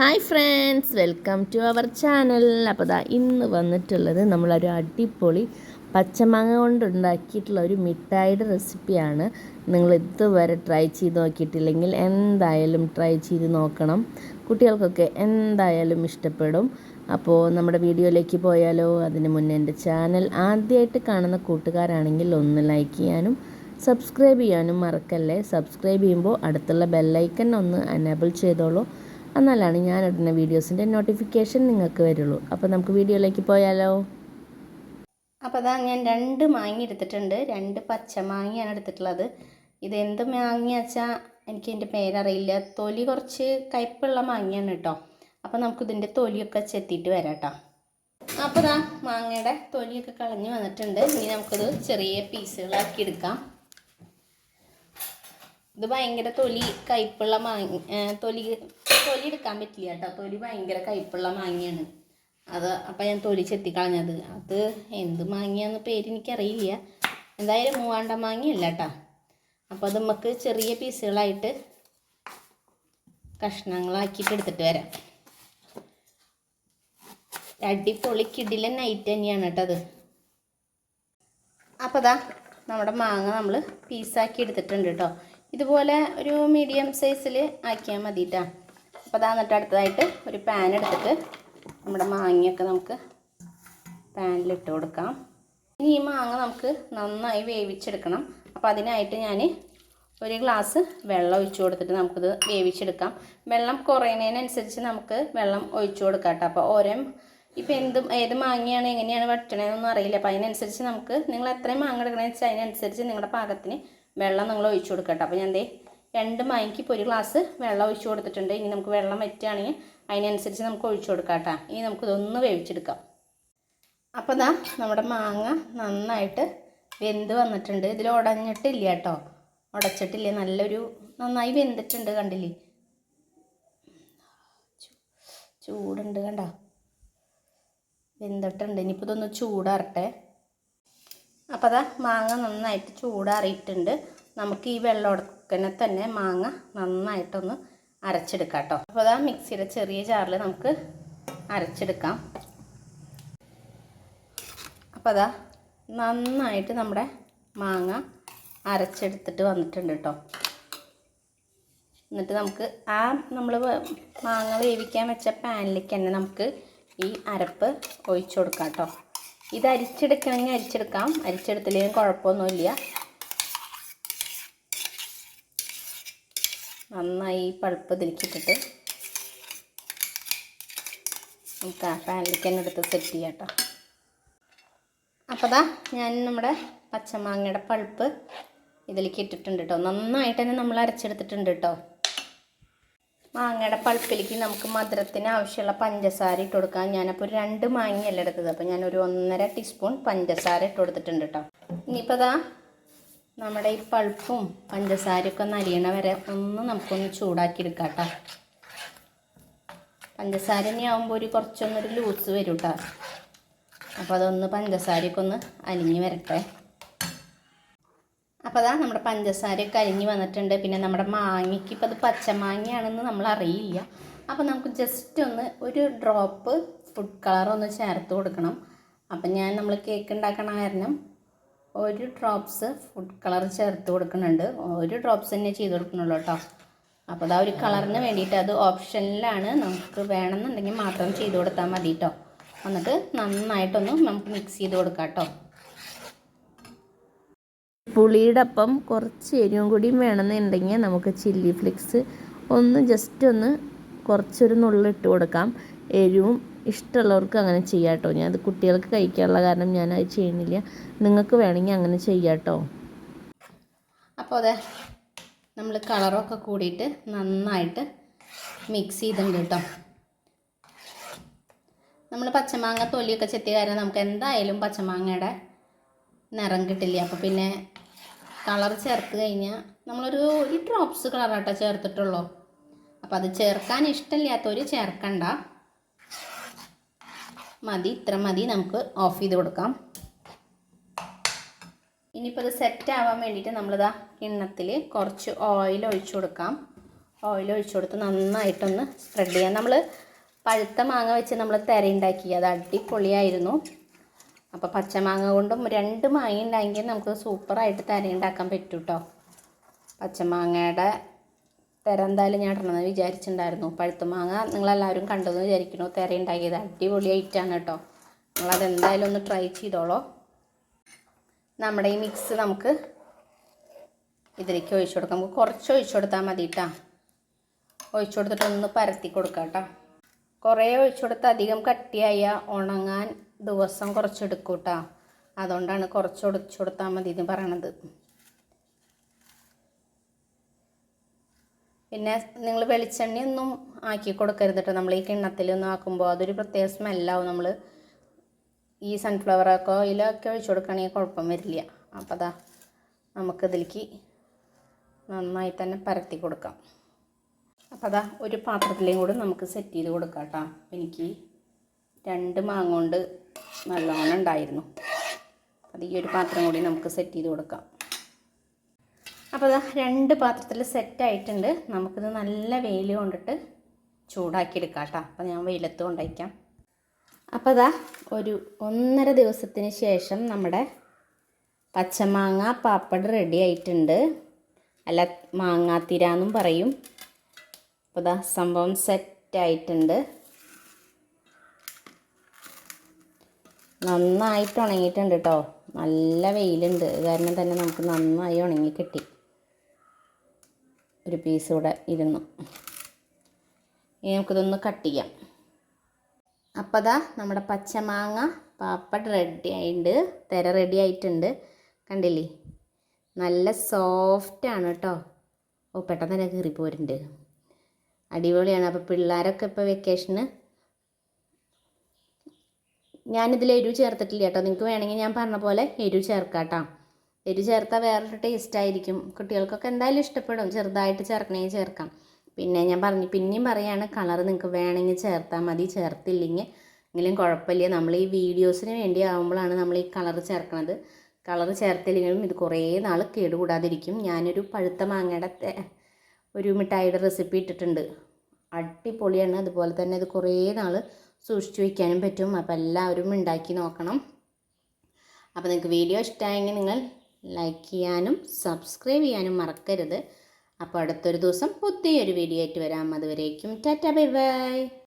Hi friends welcome to our channel. അപ്പോൾ ദാ ഇന്ന് വന്നിട്ടുള്ളത് നമ്മളൊരു അടിപൊളി പച്ചമാങ്ങ കൊണ്ടുണ്ടാക്കിയിട്ടുള്ള ഒരു മിഠായിയുടെ റെസിപ്പിയാണ്. നിങ്ങൾ ഇതുവരെ ട്രൈ ചെയ്ത് നോക്കിയിട്ടില്ലെങ്കിൽ എന്തായാലും ട്രൈ ചെയ്ത് നോക്കണം. കുട്ടികൾക്കൊക്കെ എന്തായാലും ഇഷ്ടപ്പെടും. അപ്പോൾ നമ്മുടെ വീഡിയോയിലേക്ക് പോയാലോ? അതിന് മുന്നേ എന്റെ ചാനൽ ആദ്യമായിട്ട് കാണുന്ന കൂട്ടുകാരാണെങ്കിൽ ഒന്ന് ലൈക്ക് ചെയ്യാനും സബ്സ്ക്രൈബ് ചെയ്യാനും മറക്കല്ലേ? സബ്സ്ക്രൈബ് ചെയ്യുമ്പോൾ അടുത്തുള്ള ബെല്ലൈക്കൻ ഒന്ന് എനേബിൾ ചെയ്തോളൂ. എന്നാലാണ് ഞാൻ ഇടുന്ന വീഡിയോസിന്റെ നോട്ടിഫിക്കേഷൻ നിങ്ങൾക്ക് വരുള്ളൂ. അപ്പോൾ നമുക്ക് വീഡിയോയിലേക്ക് പോയാലോ? അപ്പോൾ അതാ ഞാൻ രണ്ട് മാങ്ങ എടുത്തിട്ടുണ്ട്. രണ്ട് പച്ച മാങ്ങയാണ് എടുത്തിട്ടുള്ളത്. ഇത് എന്ത് വെച്ചാൽ എനിക്ക് ഇതിന്റെ പേരറിയില്ല. തൊലി കുറച്ച് കയ്പുള്ള മാങ്ങയാണ് കേട്ടോ. അപ്പോൾ നമുക്ക് ഇതിന്റെ തൊലിയൊക്കെ ചെത്തിയിട്ട് വരാം കേട്ടോ. അപ്പോൾ ദാ മാങ്ങയുടെ തൊലിയൊക്കെ കളഞ്ഞ് വന്നിട്ടുണ്ട്. ഇനി നമുക്കത് ചെറിയ പീസുകളാക്കി എടുക്കാം. ഇത് ഭയങ്കര തൊലി കയ്പുള്ള മാങ്ങ തൊലി തൊലി എടുക്കാൻ പറ്റില്ല കേട്ടോ. തൊലി ഭയങ്കര കയ്പുള്ള മാങ്ങയാണ്. അത് അപ്പം ഞാൻ തൊലി ചെത്തിക്കളഞ്ഞത്. അത് എന്ത് മാങ്ങയാന്ന് പേര് എനിക്കറിയില്ല. എന്തായാലും മൂവാണ്ട മാങ്ങയല്ല കേട്ടോ. അപ്പോൾ അത് നമുക്ക് ചെറിയ പീസുകളായിട്ട് കഷ്ണങ്ങളാക്കിയിട്ട് എടുത്തിട്ട് വരാം. അടിപൊളി കിടിലൻ നൈറ്റ് തന്നെയാണ് കേട്ടോ അത്. അപ്പോൾ അതാ നമ്മുടെ മാങ്ങ നമ്മൾ പീസാക്കി എടുത്തിട്ടുണ്ട് കേട്ടോ. ഇതുപോലെ ഒരു മീഡിയം സൈസിൽ ആക്കിയാൽ മതി കേട്ടോ അപ്പോൾ അതാ എന്നിട്ട് അടുത്തതായിട്ട് ഒരു പാൻ എടുത്തിട്ട് നമ്മുടെ മാങ്ങയൊക്കെ നമുക്ക് പാനിലിട്ട് കൊടുക്കാം. ഇനി ഈ മാങ്ങ നമുക്ക് നന്നായി വേവിച്ചെടുക്കണം. അപ്പോൾ അതിനായിട്ട് ഞാൻ ഒരു ഗ്ലാസ് വെള്ളം ഒഴിച്ചു കൊടുത്തിട്ട് നമുക്കിത് വേവിച്ചെടുക്കാം. വെള്ളം കുറയുന്നതിനനുസരിച്ച് നമുക്ക് വെള്ളം ഒഴിച്ചു കൊടുക്കാം കേട്ടോ. അപ്പോൾ ഓരോ ഇപ്പോൾ എന്ത് ഏത് മാങ്ങയാണ് എങ്ങനെയാണ് വെട്ടണതെന്നൊന്നും അറിയില്ല. അപ്പോൾ അതിനനുസരിച്ച് നമുക്ക് നിങ്ങൾ എത്രയും മാങ്ങ എടുക്കണമെന്ന് വെച്ചാൽ അതിനനുസരിച്ച് നിങ്ങളുടെ പാകത്തിന് വെള്ളം നിങ്ങൾ ഒഴിച്ചു കൊടുക്കട്ടെ അപ്പോൾ ഞാൻ എന്തേ രണ്ട് മാങ്ങയ്ക്ക് ഇപ്പോൾ ഒരു ഗ്ലാസ് വെള്ളം ഒഴിച്ചു കൊടുത്തിട്ടുണ്ട്. ഇനി നമുക്ക് വെള്ളം വറ്റുകയാണെങ്കിൽ അതിനനുസരിച്ച് നമുക്ക് ഒഴിച്ചു കൊടുക്കാം കേട്ടോ. ഇനി നമുക്കിതൊന്ന് വേവിച്ചെടുക്കാം. അപ്പോൾ ദാ നമ്മുടെ മാങ്ങ നന്നായിട്ട് വെന്ത് വന്നിട്ടുണ്ട്. ഇതിൽ ഉടഞ്ഞിട്ടില്ല കേട്ടോ. ഉടച്ചിട്ടില്ല. നല്ലൊരു നന്നായി വെന്തിട്ടുണ്ട് കണ്ടില്ലേ? ചൂടുണ്ട് കണ്ടോ? വെന്തിട്ടുണ്ട്. ഇനിയിപ്പോൾ ഇതൊന്ന് ചൂടാറട്ടെ. അപ്പോൾ അതാ മാങ്ങ നന്നായിട്ട് ചൂടാറിയിട്ടുണ്ട്. നമുക്ക് ഈ വെള്ളമൊടക്കനെ തന്നെ മാങ്ങ നന്നായിട്ടൊന്ന് അരച്ചെടുക്കാം കേട്ടോ അപ്പോൾ അതാ മിക്സിയുടെ ചെറിയ ജാറിൽ നമുക്ക് അരച്ചെടുക്കാം. അപ്പോൾ അതാ നന്നായിട്ട് നമ്മുടെ മാങ്ങ അരച്ചെടുത്തിട്ട് വന്നിട്ടുണ്ട് കേട്ടോ. എന്നിട്ട് നമുക്ക് ആ നമ്മൾ മാങ്ങ വേവിക്കാൻ വെച്ച പാനിലേക്ക് തന്നെ നമുക്ക് ഈ അരപ്പ് ഒഴിച്ചു കൊടുക്കാം കേട്ടോ. ഇത് അരിച്ചെടുക്കണമെങ്കിൽ അരിച്ചെടുക്കാം. അരിച്ചെടുത്തില്ലെങ്കിൽ കുഴപ്പമൊന്നുമില്ല. നന്നായി പഴുപ്പ് തിരിച്ചിട്ടിട്ട് നമുക്ക് ആ പാനിലേക്ക് തന്നെ എടുത്ത് സെറ്റ് ചെയ്യാം കേട്ടോ. അപ്പോൾ ദാ ഞാൻ നമ്മുടെ പച്ചമാങ്ങയുടെ പഴുപ്പ് ഇതിലേക്ക് ഇട്ടിട്ടുണ്ട് കേട്ടോ. നന്നായിട്ട് തന്നെ നമ്മൾ അരച്ചെടുത്തിട്ടുണ്ട് കേട്ടോ. മാങ്ങയുടെ പൾപ്പിലേക്ക് നമുക്ക് മധുരത്തിന് ആവശ്യമുള്ള പഞ്ചസാര ഇട്ട് കൊടുക്കാം. ഞാനപ്പോൾ ഒരു രണ്ട് മാങ്ങയല്ല എടുത്തത്. അപ്പോൾ ഞാനൊരു ഒന്നര ടീസ്പൂൺ പഞ്ചസാര ഇട്ട് കൊടുത്തിട്ടുണ്ട് കേട്ടോ. ഇനിയിപ്പോൾ അതാ നമ്മുടെ ഈ പൾപ്പും പഞ്ചസാരയൊക്കെ ഒന്ന് അരിയണ വരെ ഒന്ന് നമുക്കൊന്ന് ചൂടാക്കി എടുക്കാം കേട്ടോ. പഞ്ചസാര ഇനി ആകുമ്പോൾ ഒരു കുറച്ചൊന്നൊരു ലൂസ് വരും കേട്ടോ. അപ്പോൾ അതൊന്ന് പഞ്ചസാരയൊക്കെ ഒന്ന് അലിഞ്ഞ് വരട്ടെ. അപ്പോൾ അതാ നമ്മുടെ പഞ്ചസാരയൊക്കെ അലിഞ്ഞ് വന്നിട്ടുണ്ട്. പിന്നെ നമ്മുടെ മാങ്ങയ്ക്ക് ഇപ്പോൾ അത് പച്ചമാങ്ങയാണെന്ന് നമ്മൾ അറിയില്ല അപ്പോൾ നമുക്ക് ജസ്റ്റ് ഒന്ന് ഒരു ഡ്രോപ്പ് ഫുഡ് കളർ ഒന്ന് ചേർത്ത് കൊടുക്കണം. അപ്പം ഞാൻ നമ്മൾ കേക്ക് ഉണ്ടാക്കണ കാരണം ഒരു ഡ്രോപ്സ് ഫുഡ് കളർ ചേർത്ത് കൊടുക്കുന്നുണ്ട്. ഒരു ഡ്രോപ്സ് തന്നെ ചെയ്ത് കൊടുക്കണുള്ളൂ കേട്ടോ അപ്പോൾ അതാ ഒരു കളറിന് വേണ്ടിയിട്ട് അത് ഓപ്ഷനിലാണ് നമുക്ക് വേണമെന്നുണ്ടെങ്കിൽ മാത്രം ചെയ്ത് കൊടുത്താൽ മതി കേട്ടോ എന്നിട്ട് നന്നായിട്ടൊന്ന് നമുക്ക് മിക്സ് ചെയ്ത് കൊടുക്കാം കേട്ടോ പുളിയുടെ അപ്പം കുറച്ച് എരിവും കൂടിയും വേണമെന്നുണ്ടെങ്കിൽ നമുക്ക് ചില്ലി ഫ്ലിക്സ് ഒന്ന് ജസ്റ്റ് ഒന്ന് കുറച്ചൊരു നുള്ളിട്ട് കൊടുക്കാം. എരിവും ഇഷ്ടമുള്ളവർക്ക് അങ്ങനെ ചെയ്യാം കേട്ടോ. ഞാൻ അത് കുട്ടികൾക്ക് കഴിക്കാനുള്ള കാരണം ഞാൻ അത് ചെയ്യുന്നില്ല. നിങ്ങൾക്ക് വേണമെങ്കിൽ അങ്ങനെ ചെയ്യാം കേട്ടോ. അപ്പോൾ അതെ നമ്മൾ കളറൊക്കെ കൂടിയിട്ട് നന്നായിട്ട് മിക്സ് ചെയ്തിട്ടുണ്ട് കേട്ടോ. നമ്മൾ പച്ചമാങ്ങ തൊലിയൊക്കെ ചെത്തിയ കാരണം നമുക്ക് എന്തായാലും പച്ചമാങ്ങയുടെ നിറം കിട്ടില്ല. അപ്പോൾ പിന്നെ കളർ ചേർത്ത് കഴിഞ്ഞാൽ നമ്മളൊരു ഒരു ഡ്രോപ്സ് കളറാട്ടോ ചേർത്തിട്ടുള്ളൂ. അപ്പോൾ അത് ചേർക്കാൻ ഇഷ്ടമില്ലാത്തവർ ചേർക്കണ്ട. മതി ഇത്ര മതി നമുക്ക് ഓഫ് ചെയ്ത് കൊടുക്കാം. ഇനിയിപ്പോൾ അത് സെറ്റ് ആവാൻ വേണ്ടിയിട്ട് നമ്മളിതാ കിണ്ണത്തിൽ കുറച്ച് ഓയിൽ ഒഴിച്ചു കൊടുക്കാം. ഓയിൽ ഒഴിച്ചു കൊടുത്ത് നന്നായിട്ടൊന്ന് സ്പ്രെഡ് ചെയ്യാം. നമ്മൾ പഴുത്ത മാങ്ങ വെച്ച് നമ്മൾ തിരയുണ്ടാക്കി അത് അടിപൊളിയായിരുന്നു. അപ്പോൾ പച്ചമാങ്ങ കൊണ്ടും രണ്ട് മാങ്ങ ഉണ്ടായെങ്കിൽ നമുക്ക് സൂപ്പറായിട്ട് തര ഉണ്ടാക്കാൻ പറ്റും കേട്ടോ പച്ചമാങ്ങയുടെ തിര എന്തായാലും ഞാൻ ഇടണമെന്ന് വിചാരിച്ചിട്ടുണ്ടായിരുന്നു. പഴുത്ത മാങ്ങ നിങ്ങളെല്ലാവരും കണ്ടെന്ന് വിചാരിക്കണോ തിര ഉണ്ടാക്കിയത് അടിപൊളി ഐറ്റാണ് കേട്ടോ. നിങ്ങളത് എന്തായാലും ഒന്ന് ട്രൈ ചെയ്തോളൂ. നമ്മുടെ ഈ മിക്സ് നമുക്ക് ഇതിലേക്ക് ഒഴിച്ചു കൊടുക്കാം. നമുക്ക് കുറച്ച് ഒഴിച്ചു കൊടുത്താൽ മതി കേട്ടോ ഒഴിച്ചു കൊടുത്തിട്ട് ഒന്ന് പരത്തി കൊടുക്കാം കേട്ടോ കുറേ ഒഴിച്ചു കൊടുത്ത് അധികം കട്ടിയായ ഉണങ്ങാൻ ദിവസം കുറച്ചെടുക്കും കേട്ടോ അതുകൊണ്ടാണ് കുറച്ച് ഒടിച്ചു കൊടുത്താൽ മതി എന്ന് പറയണത്. പിന്നെ നിങ്ങൾ വെളിച്ചെണ്ണയൊന്നും ആക്കി കൊടുക്കരുത് കേട്ടോ നമ്മൾ ഈ കിണ്ണത്തിലൊന്നും ആക്കുമ്പോൾ അതൊരു പ്രത്യേക സ്മെല്ലാവും. നമ്മൾ ഈ സൺഫ്ലവർ ഓയിലൊക്കെ ഒഴിച്ചു കൊടുക്കുകയാണെങ്കിൽ കുഴപ്പം വരില്ല. അപ്പോൾ അതാ നമുക്കിതിലേക്ക് നന്നായി തന്നെ പരത്തി കൊടുക്കാം. അപ്പോൾ അതാ ഒരു പാത്രത്തിലേയും കൂടെ നമുക്ക് സെറ്റ് ചെയ്ത് കൊടുക്കാം കേട്ടോ എനിക്ക് രണ്ട് മാങ്ങ കൊണ്ട് നല്ലോണം ഉണ്ടായിരുന്നു. അത് ഈ ഒരു പാത്രം കൂടി നമുക്ക് സെറ്റ് ചെയ്ത് കൊടുക്കാം. അപ്പോൾ അത് രണ്ട് പാത്രത്തിൽ സെറ്റായിട്ടുണ്ട് നമുക്കിത് നല്ല വെയിൽ കൊണ്ടിട്ട് ചൂടാക്കി എടുക്കാം കേട്ടോ. അപ്പോൾ ഞാൻ വെയിലത്ത് കൊണ്ടയക്കാം അപ്പോൾ അതാ ഒരു ഒന്നര ദിവസത്തിന് ശേഷം നമ്മുടെ പച്ചമാങ്ങ പാപ്പട് റെഡി ആയിട്ടുണ്ട്. അല്ല മാങ്ങാത്തിര എന്നും പറയും. അപ്പോൾ ഇതാ സംഭവം സെറ്റ് നന്നായിട്ട് ഉണങ്ങിയിട്ടുണ്ട് കേട്ടോ നല്ല വെയിലുണ്ട്. കാരണം തന്നെ നമുക്ക് നന്നായി ഉണങ്ങി കിട്ടി. ഒരു പീസ് കൂടെ ഇരുന്നു. ഇനി നമുക്കിതൊന്ന് കട്ട് ചെയ്യാം. അപ്പോൾ അതാ നമ്മുടെ പച്ചമാങ്ങ പാപ്പട് റെഡി ആയിട്ടുണ്ട് തിര റെഡി ആയിട്ടുണ്ട്. കണ്ടില്ലേ? നല്ല സോഫ്റ്റാണ് കേട്ടോ ഓ പെട്ടെന്ന് തന്നെ കീറിപ്പോരുന്നുണ്ട് അടിപൊളിയാണ്. അപ്പോൾ പിള്ളേരൊക്കെ ഇപ്പോൾ വെക്കേഷന് ഞാനിതിൽ എരിവ് ചേർത്തിട്ടില്ല കേട്ടോ. നിങ്ങൾക്ക് വേണമെങ്കിൽ ഞാൻ പറഞ്ഞ പോലെ എരിവ് ചേർക്കാം കേട്ടോ എരിവ് ചേർത്താൽ വേറൊരു ടേസ്റ്റ് ആയിരിക്കും. കുട്ടികൾക്കൊക്കെ എന്തായാലും ഇഷ്ടപ്പെടും. ചെറുതായിട്ട് ചേർക്കണമെങ്കിൽ ചേർക്കാം. പിന്നെ ഞാൻ പറഞ്ഞു പിന്നെയും പറയാണ് കളർ നിങ്ങൾക്ക് വേണമെങ്കിൽ ചേർത്താൽ മതി. ചേർത്തില്ലെങ്കിൽ എങ്കിലും കുഴപ്പമില്ല. നമ്മൾ ഈ വീഡിയോസിന് വേണ്ടി ആകുമ്പോഴാണ് നമ്മൾ ഈ കളർ ചേർക്കുന്നത് കളർ ചേർത്തില്ലെങ്കിലും ഇത് കുറേ നാൾ കേടുകൂടാതിരിക്കും. ഞാനൊരു പഴുത്ത മാങ്ങയുടെ ഒരു മിഠായിയുടെ റെസിപ്പി ഇട്ടിട്ടുണ്ട്. അടിപൊളിയാണ്. അതുപോലെ തന്നെ ഇത് കുറേ നാൾ സൂക്ഷിച്ചു വയ്ക്കാനും പറ്റും. അപ്പോൾ എല്ലാവരും ഉണ്ടാക്കി നോക്കണം. അപ്പോൾ നിങ്ങൾക്ക് വീഡിയോ ഇഷ്ടമായെങ്കിൽ നിങ്ങൾ ലൈക്ക് ചെയ്യാനും സബ്സ്ക്രൈബ് ചെയ്യാനും മറക്കരുത്. അപ്പോൾ അടുത്തൊരു ദിവസം പുതിയൊരു വീഡിയോ ആയിട്ട് വരാം. അതുവരേക്കും ടാറ്റ ബൈ ബൈ.